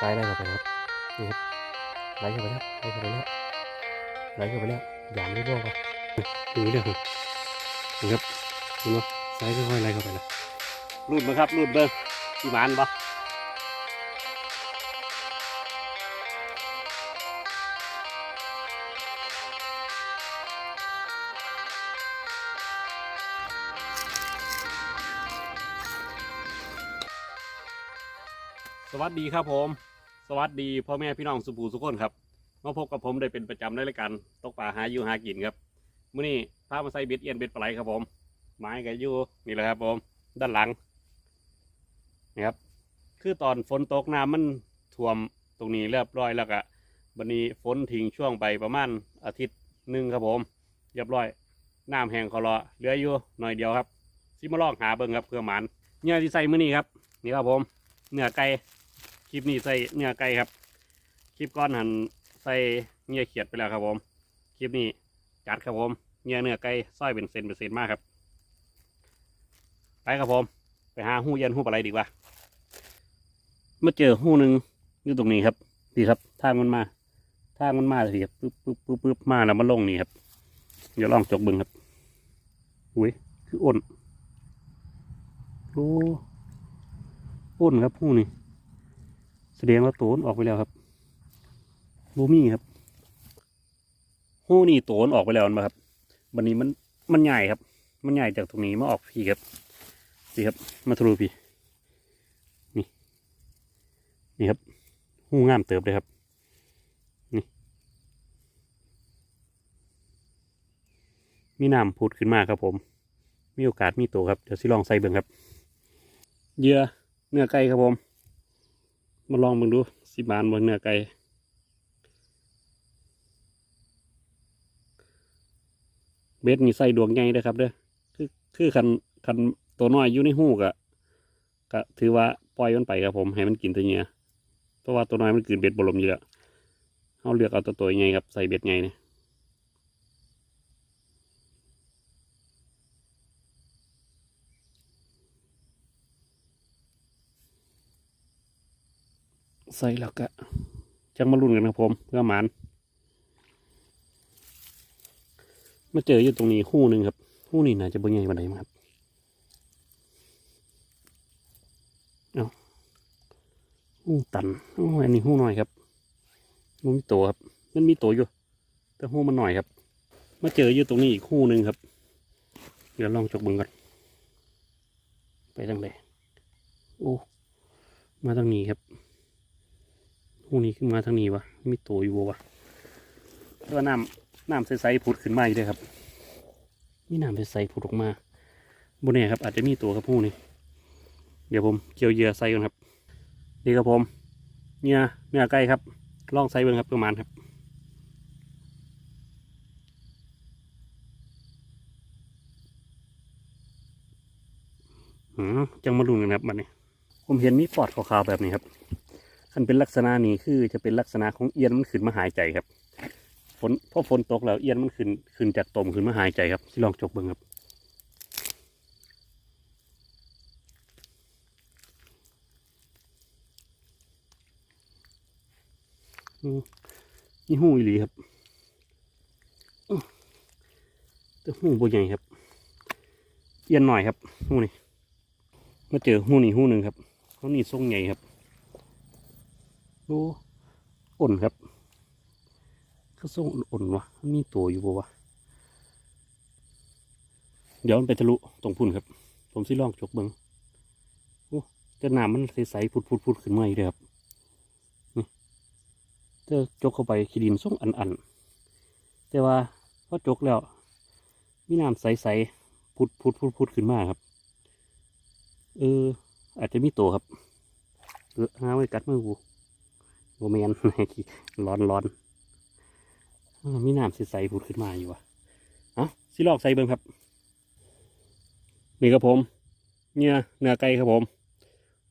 ซ้ายไล่เข้าไปนะครับนี่ครับไล่เข้าไปแล้วไล่เข้าไปแล้วไล่เข้าไปแล้วอย่างที่บอกว่าดูเรื่องนะครับเห็นไหมซ้ายค่อยๆไล่เข้าไปแล้วรูดมาครับรูดเบิ้งที่หมานปะสวัสดีครับผม สวัสดีพ่อแม่พี่น้องสุภูสุขคนครับมาพบกับผมได้เป็นประจำในรายการตกปลาหาอยู่หากินครับมื้อนี้พามาใส่เบ็ดเอียนเบ็ดปลาไหลครับผมไม้กับยู่นี่แหละครับผม ด้านหลังนี่ครับ คือตอนฝนตกน้ำมันท่วมตรงนี้เรียบร้อยแล้วก็วันนี้ฝนทิ้งช่วงไปประมาณอาทิตย์หนึ่งครับผม เรียบร้อยน้ำแห้งคอรอเหลืออยู่หน่อยเดียวครับซิมาลอกหาเบิ่งครับเพื่อหมันเนื้อที่ใส่มื้อนี้ครับ นี่ครับผมเนื้อไก่ คลิปนี้ใส่เนื้อไก่ครับ คลิปก้อนหันใส่เนื้อเขียดไปแล้วครับผม คลิปนี้จัดครับผมเนื้อเนื้อไก่ซอยเป็นเซนเป็นเซนมากครับ ไปครับผม ไปหาหูเย็นหูปลาไหลดีกว่าเมาเจอหูหนึ่งอยู่ตรงนี้ครับดีครับทางมันมาทางมันมาเลยครับปึ๊บปึ๊บปึ๊บปึ๊บมาแล้วมาลงนี่ครับเดี๋ยวลองจกเบึงครับอุ้ยคืออ้นโอ้อ้นครับหูนี่ แสดงว่าโตนออกไปแล้วครับบูมี่ครับหูนี่โตนออกไปแล้วนะครับวันนี้มันมันใหญ่ครับ มันใหญ่จากตรงนี้มาออกพี่ครับสิครับ มาทะลุพี่นี่ นี่ครับหูงามเติบเลยครับ นี่ มีน้ำพุดขึ้นมาครับผม มีโอกาสมีตัวครับ เดี๋ยวสิลองใส่เบิ่งครับ เยื่อเนื้อไก่ครับผม มาลองมึงดูสิบานบนเนื้อไก่เบ็ดนี่ใส่ดวงใหญ่เลยครับเด้อคือคือคันคันตัวน้อยอยู่ในหูกะก็ถือว่าปล่อยมันไปครับผมให้มันกินตัวเนี้ยเพราะว่าตัวน้อยมันกินเบ็ดบลมอยู่แล้วเอาเลือกเอาตัวตัวใหญ่ครับใส่เบ็ดใหญ่เนี่ย ใส่แล้วก็จังมาลุ้นกันครับผมเพื่อหมานมาเจออยู่ตรงนี้คู่หนึ่งครับคู่นี้น่าจะบ่ใหญ่ปานใดมั้งครับเอาหูตันโอ้อันนี้หูหน่อยครับมันมีตัวครับ มันมีตัวอยู่ แต่หูมันหน่อยครับ มาเจออยู่ตรงนี้อีกคู่หนึ่งครับ เดี๋ยวลองจกบึงก่อนไปทางไหนโอ้มาทางนี้ครับ หูนี้ขึ้นมาทางนี้วะมีตัวอยู่วะแล้วน้ำน้ำใสๆผุดขึ้นมาอีกเลยครับ มีน้ำใสๆผุดออกมาบนนี้ครับ อาจจะมีตัวครับหูนี้ เดี๋ยวผมเกี่ยวเหยื่อใส่ก่อนครับนี่ครับผมเนี่ยเนื้อไก่ครับลองใส่เบิ่งครับประมาณครับอืมจังมาลุนกันครับมันนี้ผมเห็นมีปอดขาวๆแบบนี้ครับ คันเป็นลักษณะนี้คือจะเป็นลักษณะของเอียนมันขึ้นมาหายใจครับฝนพอฝนตกแล้วเอียนมันขึ้นขึ้นจากตมขึ้นมาหายใจครับที่ลองจกเบิ่งครับนี่หูอีหลีครับแต่หูบ่ใหญ่ครับเอียนหน่อยครับหูนี่มาเจอหูนี่หูหนึ่งครับเขานี่ทรงใหญ่ครับ อ้อ่นครับเขาทรงอ่นๆวะมีตัวอยู่บ่วะเดี๋ยวมันไปทะลุตรงพุ่นครับ ผมสิลองจกเบิงโอ้แต่น้ำมันใสๆพุดๆๆขึ้นมาอีกเลยครับเจอจกเข้าไปขีดินส่งอันอันๆแต่ว่าพอจกแล้ว มีน้ำใสๆพุดพุดพุดพุดขึ้นมาครับ เออ อาจจะมีตัวครับเออหาไว้กัดมือกู โมเมนร้อนร้อนมีน้ำใสๆพุดขึ้นมาอยู่วะเอะสิลอกใส่เบิ้งครับ นี่ครับผม เนี่ยเนื้อไก่ครับผม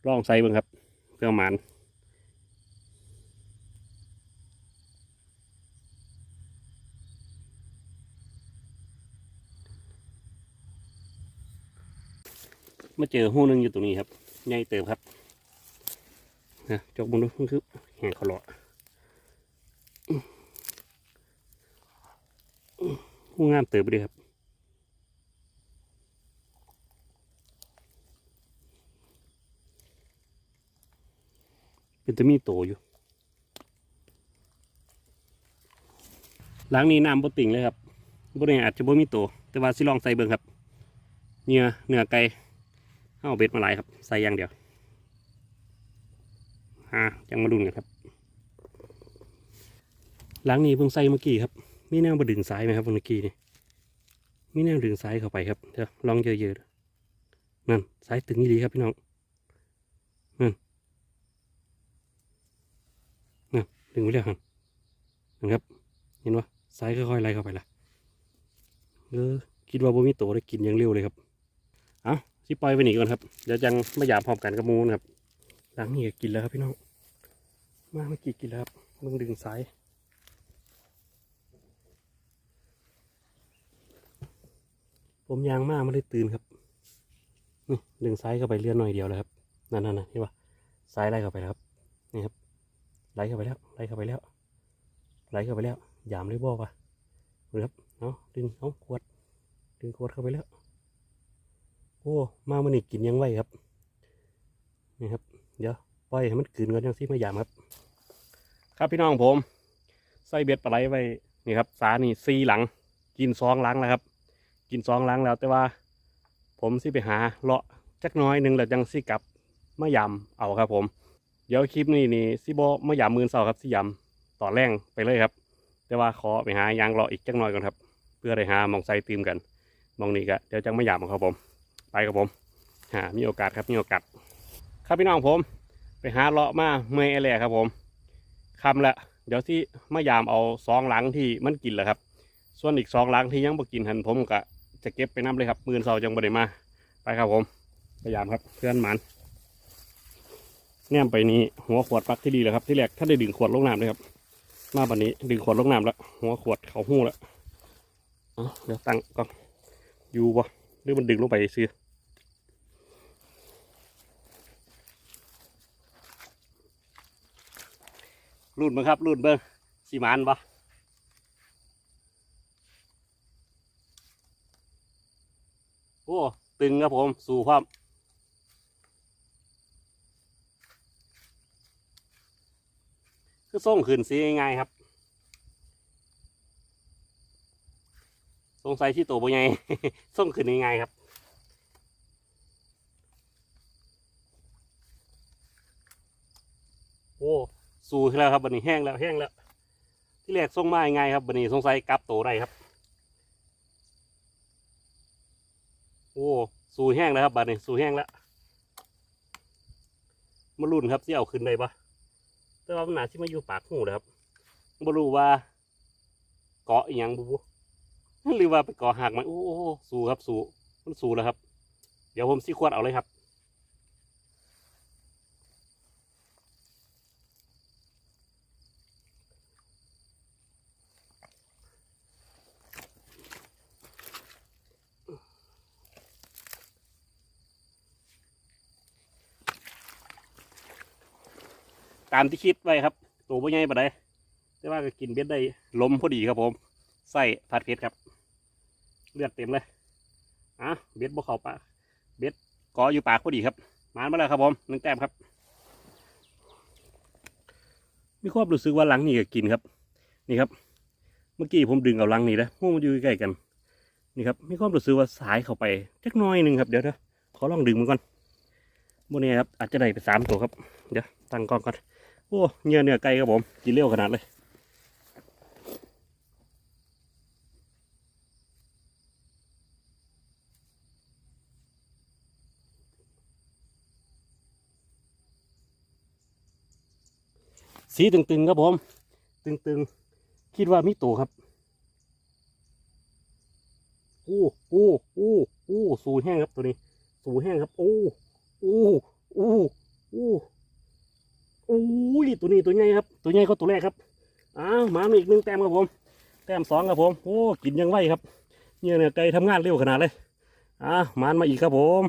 ลองใส่เบิ้งครับ เพื่อหมานมาเจอหูหนึงอยู่ตรงนี้ครับ ใหญ่เติบครับนะจกมึงดูมันคือ แหงเขาหลอหูงามเติบไปเลยครับเป็นจะมีโตอยู่หลังนี้น้ำบ่ติ่งเลยครับบ่ได้อาจจะบ่มีโต แต่ว่าสิลองใส่เบิ่งครับเนื้อเนื้อไก่เอาเบ็ดมาหลายครับ ใส่อย่างเดียว ฮะยังมาดุนกันครับหลังนี้เพิ่งใส่เมื่อกี้ครับมีแนวมาดึงสายไหมครับเมื่อกี้นี่มีแนวดึงสายเข้าไปครับเดี๋ยวลองเยอะๆนั่นสายตึงนี่ดีครับพี่น้องนั่นนั่นดึงไปแล้วครับนะครับ เห็นว่าสายค่อยๆไล่เข้าไปละเออคิดว่าบ่มีโตได้กินอย่างเร็วเลยครับ เอาสิปล่อยไปหนีก่อนครับ เดี๋ยวจังไม่อยากพร้อมกันกับมูนครับ หลังนี้ก็กินแล้วครับพี่น้อง มาเมื่อกี้กินแล้วครับมึงดึงสายผมยางมากไม่ได้ตื่นครับ นี่ดึงซ้ายเข้าไปเลื่อนหน่อยเดียวแล้วครับ นั่นนั่นนะเห็นปะซ้ายไล่เข้าไปแล้วครับ นี่ครับ ไล่เข้าไปแล้ว ไล่เข้าไปแล้ว ไล่เข้าไปแล้ว ยามเลยบอกว่าดูครับเอาดึงเอาขวด ดึงขวดเข้าไปแล้ว โอ้ มามันนี่กินยังไหวครับ นี่ครับ เดี๋ยวปล่อยให้มันกืนก่อนยังสิมายามครับ ครับพี่น้องผมใส่เบ็ดปลาไหลไว้นี่ครับ สานี่ซีหลัง กินซองหลังแล้วครับ กินซองหลังแล้ว แต่ว่า ผมสิไปหาเลาะจักน้อยหนึ่งแล้วจังสิกลับมายำเอาครับผม เดี๋ยวคลิปนี้นี่สิบมายำมือเสาครับสิยำต่อแรงไปเลยครับ แต่ว่าขอไปหายางเลาะอีกจักน่อยก่อนครับ เพื่อได้หามองไซตีมกันมองนี้ก็เดี๋ยวจังมายำครับผม ไปครับผมหามีโอกาสครับมีโอกาส ครับพี่น้องผม ไปหาเลาะมาเมื่อยแหละครับผมคำละเดี๋ยวที่มายามเอาซองหลังที่มันกินแหละครับ ส่วนอีกสองหลังที่ยังบ่กินหันผมก็จะเก็บไปน้ำเลยครับมือเสาจังบ่ได้มา ไปครับผมพยายามครับเพื่อนหมันแนมไปนี้หัวขวดปักที่ดีเลยครับที่แรกถ้าได้ดึงขวดลงน้ำเลยครับ มาบันนี้ดึงขวดลงน้ำแล้ว หัวขวดเขาหู้แล้วเอาเดี๋ยวตั้งก่อนอยู่บ่หรือมันดึงลงไปซื้อ รุ่นเบิ้งครับรุ่นเบิ้งสีมันปะโอ้ ตึงครับผม สู่ความคือส่งขึ้นสีง่ายๆครับสงสัยที่ตัวบ่ใหญ่ส่งขึ้นง่ายๆครับ โอ้ สู่ขึ้นแล้วครับบันนี้แห้งแล้วแห้งแล้ว ที่แรกส่งมาง่ายๆครับบันนี้สงสัยกลับตัวได้ครับ โอ้สูแห้งแล้วครับบัดนี้สูแห้งแล้วมาลุ่นครับที่เอาขึ้นได้ปะแต่ว่ามันหนาที่มาอยู่ปากหูนะครับไม่รู้ว่า เกาะอหยังบุบุหรือว่าไปเกาะหักไหมโอ้โอ้สูครับสูมันสูแล้วครับ เดี๋ยวผมซีควดเอาเลยครับามที่คิดไว้ครับ ตัวบ่ใหญ่ปานใดแต่ว่าก็กินเบ็ดได้ล้มพอดีครับผม ใส่ผัดเผ็ดครับ เลือดเต็มเลยอะเบ็ดบ่เขาปากเบ็ดกออยู่ปากพอดีครับมานมาแล้วครับผมหนึ่งแต้มครับมีความรู้สึกว่าหลังนี่ก็กินครับ นี่ครับ เมื่อกี้ผมดึงเอาหลังนี่นะพวกมันอยู่ใกล้กัน นี่ครับมีความรู้สึกว่าสายเข้าไปจักน้อยหนึ่งครับเดี๋ยวเดี๋ยวขอลองดึงมันก่อนบนนี้ครับอาจจะได้ไปสามตัวครับ เดี๋ยวตั้งกล้องก่อน โอ้เนื้อเนื้อไก่ครับผม กินเร็วขนาดเลยสีตึงๆครับผม ตึงๆ คิดว่ามีตัวครับโอ้โอ้โอ้โอ้สูแห้งครับตัวนี้ สูแห้งครับโอ้โอ้โอ้โอ้ โอ้ยตัวนี้ตัวใหญ่ครับ ตัวใหญ่ก็ตัวแรกครับอ้าวมาอีกหนึ่งแต้มครับผม แต้มสองครับผมโอ้กินยังไหวครับเนี่ยเนี่ยไก่ทำงานเร็วขนาดเลยอ่ามานมาอีกครับผม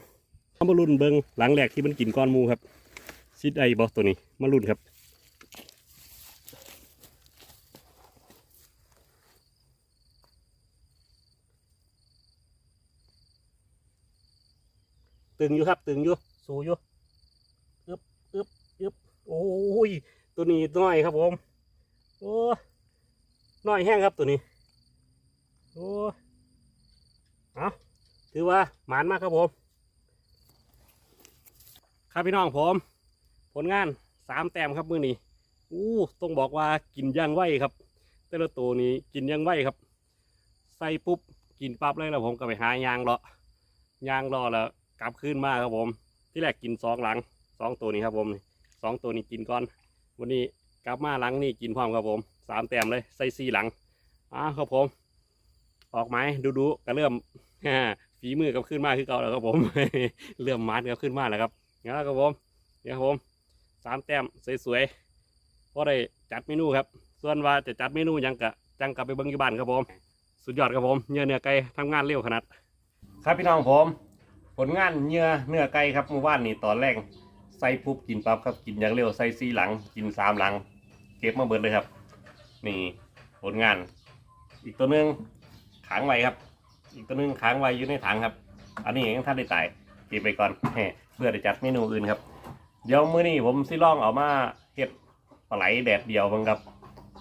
ทำบอลลูนเบิงหลังแรกที่มันกินก้อนมูครับซิดไอบอตัวนี้มาลุนครับตึงอยู่ครับตึงอยู่ สูอยู่อึบอึบอึบ โอ้ย ตัวนี้น้อยครับผม โอ้น้อยแห้งครับตัวนี้ โอ้เอาถือว่าหมานมากครับผม ครับพี่น้องผม ผลงานสามแต้มครับมือนี้อู้ต้องบอกว่ากินย่างไวครับ แต่ละตัวนี้กินย่างไวครับ ใส่ปุ๊บกินปั๊บเลยแล้วผมก็ไปหายางรอยางรอแล้วกลับขึ้นมาครับผม ที่แรกกินสองหลังสองตัวนี้ครับผมนี่ สองตัวนี้กินก่อน วันนี้กลับมาหลังนี่กินพร้อมครับผมสามแต้มเลยใส่สี่หลังอ่าครับผม ออกไม้ดูดูๆก็เริ่มฝีมือกับขึ้นมาคือเก่าแล้วครับผมเริ่มมัดกับขึ้นมาแล้วครับงั้นแล้วครับผมเนี่ครับผมสามแต้มสวยๆพอได้จัดเมนูครับ ส่วนว่าจะจัดเมนูยังกะจังกลับไปเบิ้งยี่บ้านครับผม สุดยอดครับผมเนื้อเนื้อไก่ทำงานเร็วขนาด ครับพี่น้องผม ผลงานเนื้อเนื้อไก่ครับเมื่อวานนี้ตอนแรก ใส่ปุ๊บกินปั๊บครับกินอย่างเร็วใส่ซีหลัง กินสามหลัง เก็บมาเบิดเลยครับ นี่ผลงาน อีกตัวหนึงขังไว้ครับ อีกตัวหนึงขังไว้อยู่ในถังครับ อันนี้ยังท่านได้ตายเก็บไปก่อนเพื่อจะจัดเมนูอื่นครับเดี๋ยวมื้อนี้ผมสิลองเอามาเฮ็ดปลาไหลแดดเดียวเบ้งครับ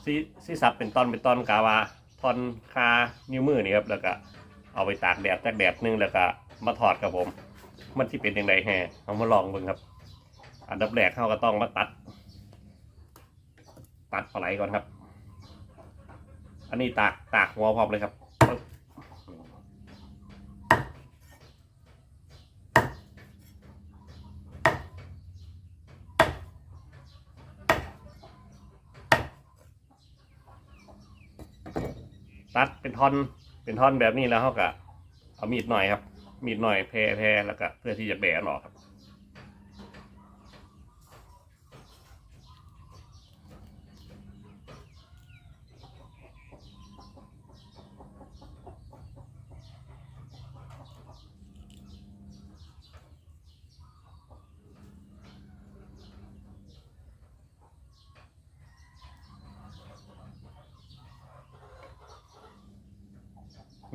ซิซิสับเป็นตอนเป็นตอนกาวาทอนคานิ้วมือนี่ครับแล้วก็เอาไปตากแดดจากแดดหนึงแล้วก็มาทอดครับผม มันที่เป็นยังไงแฮเอามาลองเบิ่งครับ อันดับแรกเข้าก็ต้องมาตัด ตัดปลาไหลก่อนครับ อันนี้ตากตากหัวพร้อมเลยครับตัดเป็นท่อนเป็นท่อนแบบนี้แล้วเขาก็เอามีดหน่อยครับ มีดหน่อยแพรแพรแล้วก็เพื่อที่จะแบะมันออกครับ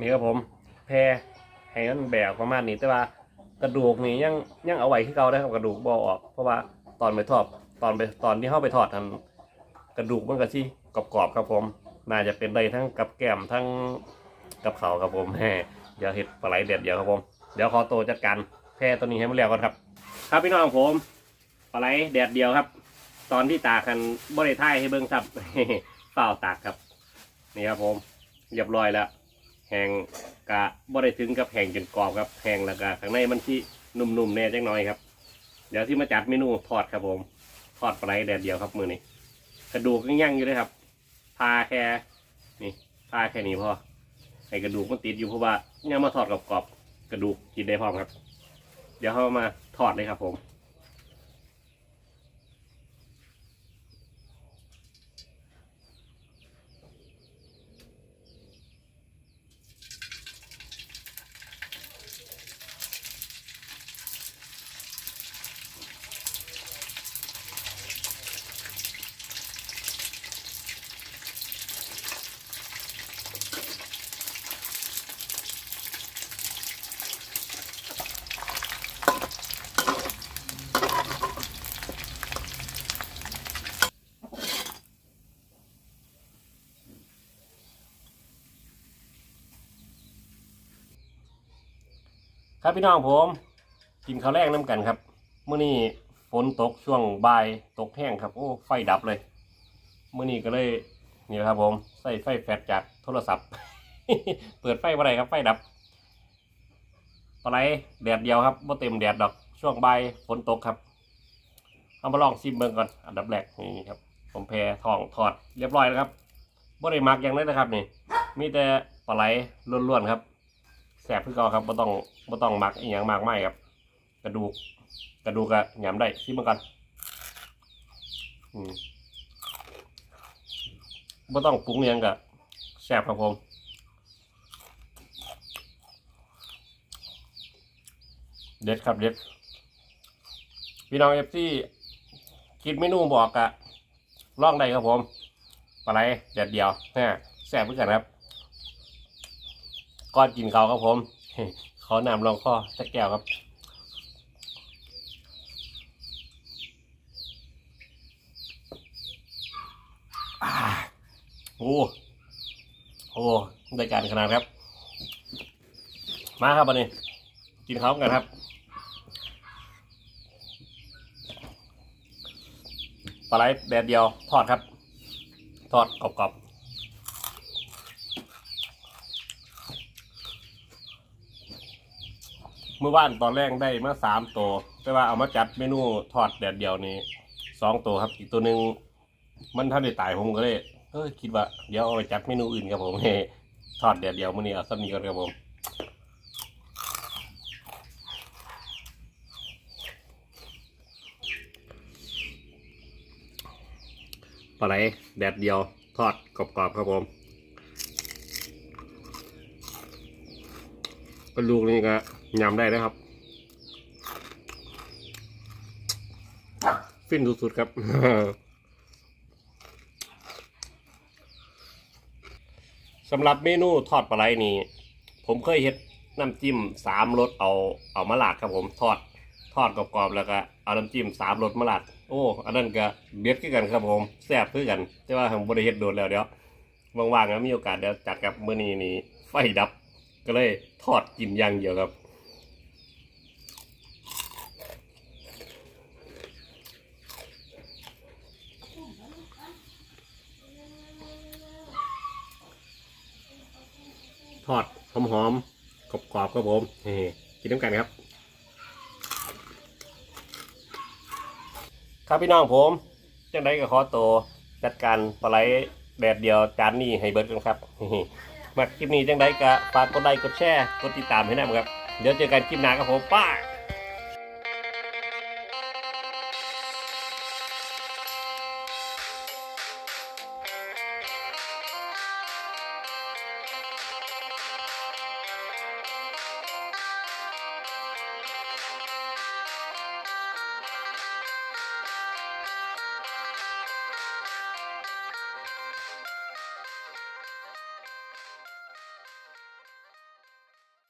นี่ครับผมแพรให้มันแบกประมาณนี้แต่ว่ากระดูกนี่ยังยังเอาไว้ที่เก่าได้ครับกระดูกบอออก เพราะว่าตอนไปทอดตอนไปตอนที่เข้าไปทอดทันกระดูกมันก็ที่กรอบๆครับผม น่าจะเป็นได้ทั้งกับแก้มทั้งกับเขาครับผมแหมเดี๋ยวเห็ดปลาไหลเด็ดเดียวครับผมเดี๋ยวขอตัวจัดการแพรตัวนี้ให้มันแล้วก่อนครับ ครับพี่น้องผมปลาไหลแดดเดียวครับ ตอนที่ตากันบริท้ายให้เบิ้งครับเปล่าตากครับ นี่ครับผมเรียบร้อยแล้ว แห้งกะบ่ได้ถึงกับแห้งจนกรอบครับแห้งแล้วก็ข้างในมันที่นุ่มๆแน่จังน้อยครับ เดี๋ยวที่มาจัดเมนูทอดครับผมทอดปลาไหลแดดเดียวครับมือนี้กระดูกยังย่างอยู่เลยครับพาแค่นี่พาแค่นี้พอให้กระดูกมันติดอยู่เพราะว่ายังมาทอดกรอบๆกระดูกกินได้พร้อมครับ เดี๋ยวเขามาทอดเลยครับผม ครับพี่น้องผมกินข้าวแรกน้ำกันครับเมื่อนี้ฝนตกช่วงบ่ายตกแห้งครับ โอ้ไฟดับเลยเมื่อนี้ก็เลยนี่ครับผมใส่ไฟแฟลชจากโทรศัพท์ เปิดไฟอะไรครับไฟดับปลาไหลแดดเดียวครับบ่เต็มแดดดอกช่วงบ่ายฝนตกครับเอามาลองซิมเบิ่งก่อนอันดับแรกนี่ครับ ผมแพรทองทอดเรียบร้อยแล้วครับบ่ได้มักอย่างนั้นนะครับนี่ มีแต่ปลาไหลล้วนๆครับ แสบคือเก่าครับไม่ต้องไม่ต้องหมักอีกอย่างมากไม่ครับ กระดูก กระดูกอะหยำได้ชิมมันกันอืมไม่ต้องปรุงเนียงกับแสบครับผมเด็ดครับเด็ดพี่น้องเอฟซีคิดเมนูบอกกะล่องได้ครับผมปลาไหลแดดเดียวนะแซ่บเหมือนกันครับ ก้อนกินเขาครับผม ขอนำลองข้อสักแก้วครับอ่าโอ้โอ้ได้การขนาดครับ มาครับวันนี้ กินข้าวกันครับปลาไหลแดดเดียวทอดครับ ทอดกรอบๆเมื่อวานตอนแรกได้มาสามตัว แต่ว่าเอามาจัดเมนูทอดแดดเดียวนี้สองตัวครับ อีกตัวหนึ่งมันท่านได้ตายผมก็เลยเออคิดว่าเดี๋ยวเอาไปจัดเมนูอื่นครับผมเฮ้ทอดแดดเดียวมื้อนี้เอาสักนี้ก่อนครับผมปลาไหลแดดเดียวทอดกรอบๆครับผมก็ลูกนี่ก็ ยำได้นะครับ ฟินสุดๆครับ สำหรับเมนูทอดปลาไหลนี่ผมเคยเฮ็ดน้ำจิ้มสามรสเอาเอามาลาดครับผมทอดทอดกรอบๆแล้วก็เอาน้ำจิ้มสามรสมาลาดโอ้อันนั้นก็เด็ดกันครับผมแซ่บคือกัน แต่ว่าผมบริเฮ็ดโดนแล้วเดี๋ยวว่างๆนะมีโอกาสเดี๋ยวจัดกับเมื้อนี้นี่ไฟดับ ก็เลยทอดกินอย่างเดียวครับ ทอดหอมๆกรอบๆครับผมนี่กินน้ำกันครับ ครับพี่น้องผมจังไดก็ขอตัวจัดการปลาไหลแบบเดียวจานนี้ให้เบิร์ดกันครับมาคลิปนี้จังไดก็ฝากกดไลค์กดแชร์กดติดตามให้นะครับ เดี๋ยวเจอกันคลิปหน้าครับผมป้า